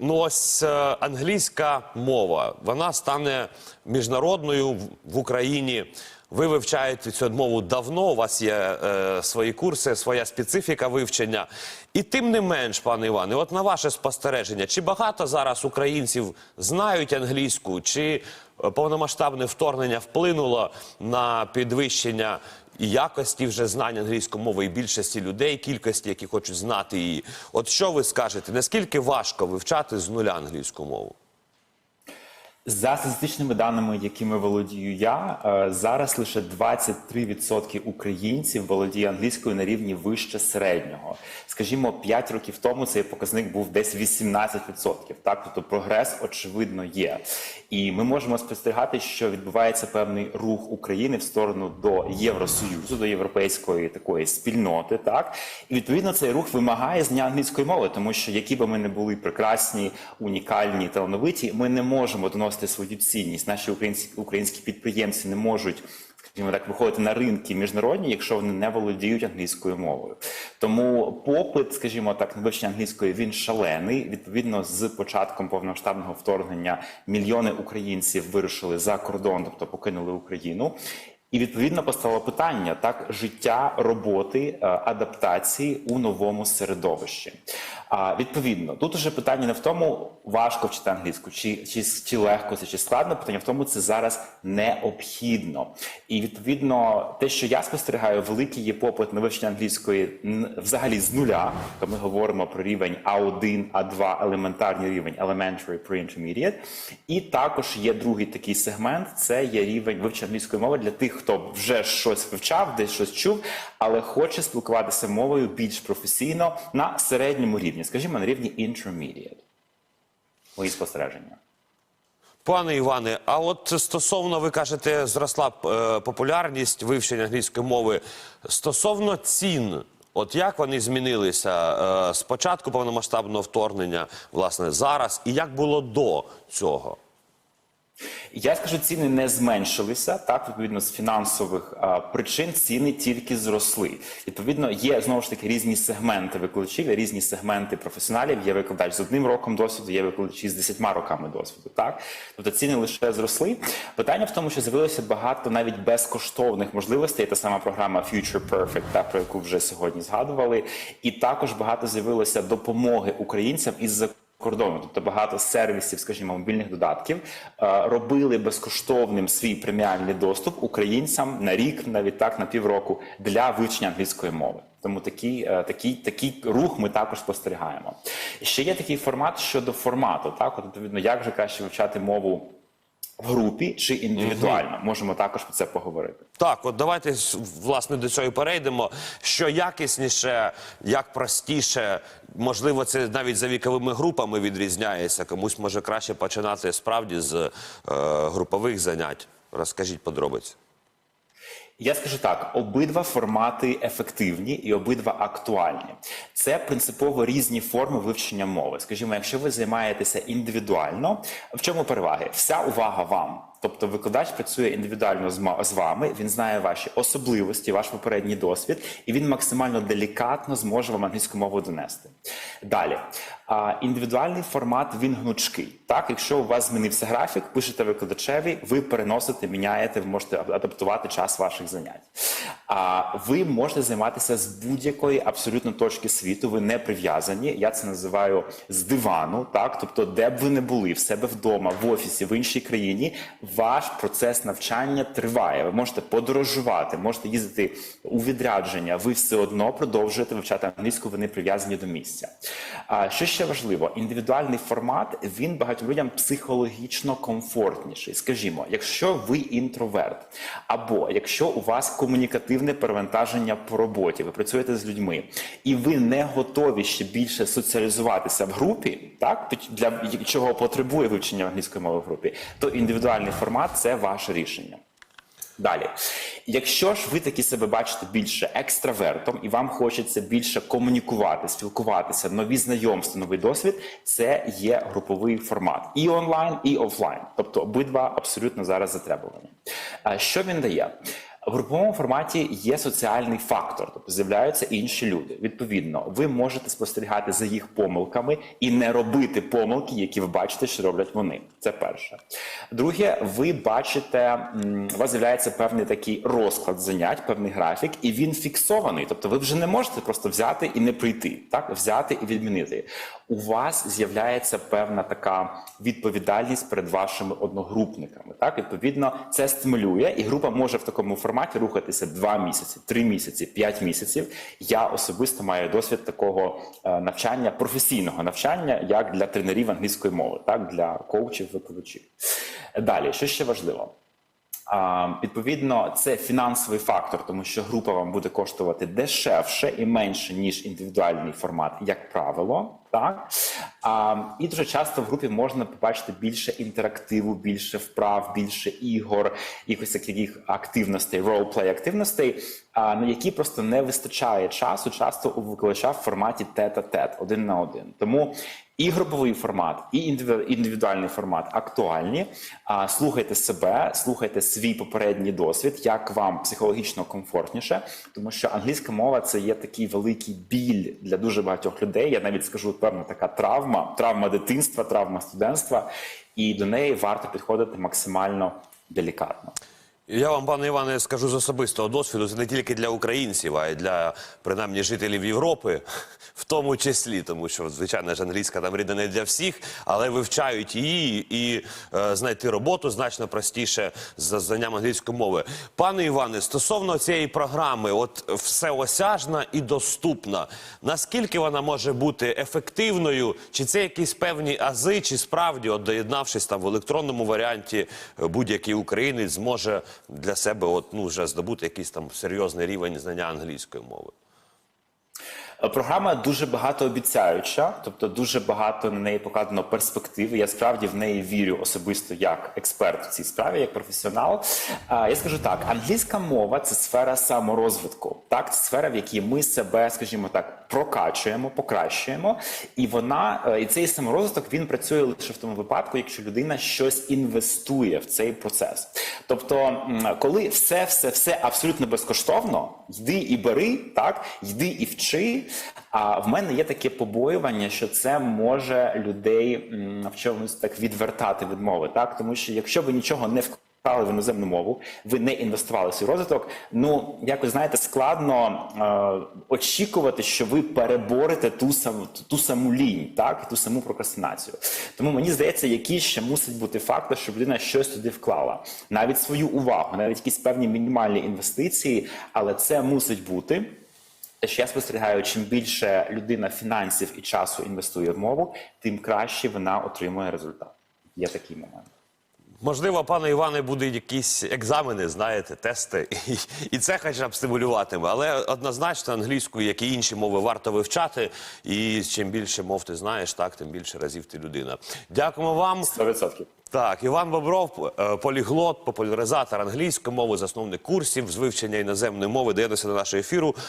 Ну, ось е, англійська мова, вона стане міжнародною в- Україні. Ви вивчаєте цю мову давно. У вас є е, свої курси, своя специфіка вивчення. І тим не менш, пане Іване, от на ваше спостереження, чи багато зараз українців знають англійську, чи е, повномасштабне вторгнення вплинуло на підвищення якості вже знань англійської мови і більшості людей, кількості, які хочуть знати її. От що ви скажете, наскільки важко вивчати з нуля англійську мову? За статистичними даними, якими володію я, е, зараз лише 23% українців володіє англійською на рівні вище середнього. Скажімо, 5 років тому цей показник був десь 18%. Так, тобто прогрес очевидно є. І ми можемо спостерігати, що відбувається певний рух України в сторону до Євросоюзу, до європейської такої спільноти. Так і відповідно цей рух вимагає знання англійської мови, тому що які би ми не були прекрасні, унікальні, талановиті, ми не можемо доносити свою цінність. Наші українські українські підприємці не можуть. Скажімо так, виходити на ринки міжнародні, якщо вони не володіють англійською мовою. Тому попит, скажімо так, на вивчення англійської він шалений. Відповідно, з початком повномасштабного вторгнення мільйони українців вирушили за кордон, тобто покинули Україну. І відповідно постало питання так життя роботи е, адаптації у новому середовищі. А відповідно, тут уже питання не в тому, важко вчити англійську, чи, чи, чи легко це, чи складно. Питання в тому, це зараз необхідно. І відповідно, те, що я спостерігаю, великий є попит на вивчення англійської взагалі з нуля. То ми говоримо про рівень А1, А2, елементарний рівень elementary, pre-intermediate. І також є другий такий сегмент: це є рівень вивчення англійської мови для тих, хто вже щось вивчав, десь щось чув, але хоче спілкуватися мовою більш професійно на середньому рівні, скажімо, на рівні intermediate. Мої спостереження. Пане Іване, а от стосовно, ви кажете, зросла е, популярність вивчення англійської мови. Стосовно цін, от як вони змінилися е, з початку повномасштабного вторгнення, власне, зараз, і як було до цього? Я скажу, ціни не зменшилися. Так, відповідно, з фінансових а, причин ціни тільки зросли. Відповідно, є знову ж таки різні сегменти викладачів, різні сегменти професіоналів. Є викладач з одним роком досвіду, є викладачі з десятьма роками досвіду. Так, тобто ціни лише зросли. Питання в тому, що з'явилося багато навіть безкоштовних можливостей. Та сама програма Future Perfect, та про яку вже сьогодні згадували, і також багато з'явилося допомоги українцям із кордону, тобто багато сервісів, скажімо, мобільних додатків е, робили безкоштовним свій преміальний доступ українцям на рік, навіть так на півроку для вивчення англійської мови. Тому такий, е, такий, такий рух ми також спостерігаємо. Ще є такий формат щодо формату. Так, от відповідно, як же краще вивчати мову в групі чи індивідуально. Можемо також про це поговорити. Так, от давайте власне до цього і перейдемо. Що якісніше, як простіше, можливо, це навіть за віковими групами відрізняється. Комусь може краще починати справді з е, групових занять. Розкажіть подробиці. Я скажу так: обидва формати ефективні і обидва актуальні. Це принципово різні форми вивчення мови. Скажімо, якщо ви займаєтеся індивідуально, в чому переваги? Вся увага вам. Тобто викладач працює індивідуально з вами, він знає ваші особливості, ваш попередній досвід, і він максимально делікатно зможе вам англійську мову донести. Далі, індивідуальний формат він гнучкий. Так, якщо у вас змінився графік, пишете викладачеві, ви переносите, міняєте, ви можете адаптувати час ваших занять. А ви можете займатися з будь-якої абсолютно точки світу. Ви не прив'язані. Я це називаю з дивану. Так, тобто, де б ви не були, в себе вдома, в офісі, в іншій країні, ваш процес навчання триває. Ви можете подорожувати, можете їздити у відрядження. Ви все одно продовжуєте вивчати англійську. Ви не прив'язані до місця. А що ще важливо, індивідуальний формат він багатьом людям психологічно комфортніший. Скажімо, якщо ви інтроверт, або якщо у вас комунікативне перевантаження по роботі, ви працюєте з людьми, і ви не готові ще більше соціалізуватися в групі, так для чого потребує вивчення англійської мови в групі, то індивідуальний формат це ваше рішення. Далі, якщо ж ви таки себе бачите більше екстравертом і вам хочеться більше комунікувати, спілкуватися, нові знайомства, новий досвід, це є груповий формат і онлайн, і офлайн. Тобто обидва абсолютно зараз затребувані. Що він дає? В груповому форматі є соціальний фактор, тобто з'являються інші люди. Відповідно, ви можете спостерігати за їх помилками і не робити помилки, які ви бачите, що роблять вони. Це перше. Друге, ви бачите, у вас з'являється певний такий розклад занять, певний графік, і він фіксований. Тобто, ви вже не можете просто взяти і не прийти, так взяти і відмінити. У вас з'являється певна така відповідальність перед вашими одногрупниками. Так, відповідно, це стимулює, і група може в такому форматі рухатися два місяці, три місяці, п'ять місяців. Я особисто маю досвід такого е, навчання, професійного навчання, як для тренерів англійської мови, так для коучів, викладачів. Далі, що ще важливо? Відповідно, це фінансовий фактор, тому що група вам буде коштувати дешевше і менше ніж індивідуальний формат, як правило. Так і дуже часто в групі можна побачити більше інтерактиву, більше вправ, більше ігор, якихось таких активностей, ролплей активностей, на які просто не вистачає часу, часто у викладача в форматі тет-а-тет, один на один. Тому і груповий формат, і індиві- індивідуальний формат актуальні. Слухайте себе, слухайте свій попередній досвід, як вам психологічно комфортніше, тому що англійська мова це є такий великий біль для дуже багатьох людей. Я навіть скажу певна така травма, травма дитинства, травма студентства, і до неї варто підходити максимально делікатно. Я вам, пане Іване, скажу з особистого досвіду, це не тільки для українців, а й для принаймні жителів Європи, в тому числі, тому що звичайно ж англійська там рідна не для всіх, але вивчають її і е, знайти роботу значно простіше з знанням англійської мови. Пане Іване, стосовно цієї програми, от всеосяжна і доступна. Наскільки вона може бути ефективною? Чи це якісь певні ази, чи справді, от доєднавшись там в електронному варіанті, е, будь-який українець зможе для себе от, ну, вже здобути якийсь там серйозний рівень знання англійської мови? Е, Програма дуже багатообіцяюча, тобто дуже багато на неї покладено перспективи. Я справді в неї вірю особисто як експерт в цій справі, як професіонал. Я скажу так: англійська мова це сфера саморозвитку. Так, це сфера, в якій ми себе, скажімо так, прокачуємо, покращуємо, і вона е, і цей саморозвиток він працює лише в тому випадку, якщо людина щось інвестує в цей процес. Тобто, коли все, все, все абсолютно безкоштовно, йди і бери, так йди і вчи. А в мене є таке побоювання, що це може людей в чомусь так відвертати від мови, так тому що якщо ви нічого не вклали в іноземну мову, ви не інвестували в свій розвиток. Ну якось знаєте, складно е, очікувати, що ви переборете ту саму ту саму лінь, так ту саму прокрастинацію. Тому мені здається, який ще мусить бути фактор, щоб людина щось туди вклала, навіть свою увагу, навіть якісь певні мінімальні інвестиції, але це мусить бути. Те, що я спостерігаю, чим більше людина фінансів і часу інвестує в мову, тим краще вона отримує результат. Є такий момент. Можливо, пане Іване, будуть якісь екзамени, знаєте, тести, і, і це хоча б стимулюватиме. Але однозначно англійську, як і інші мови, варто вивчати. І чим більше мов ти знаєш, так тим більше разів ти людина. Дякуємо вам. 100%. Так, Іван Бобров, е, поліглот, популяризатор англійської мови, засновник курсів з вивчення іноземної мови, доєднався до нашого ефіру.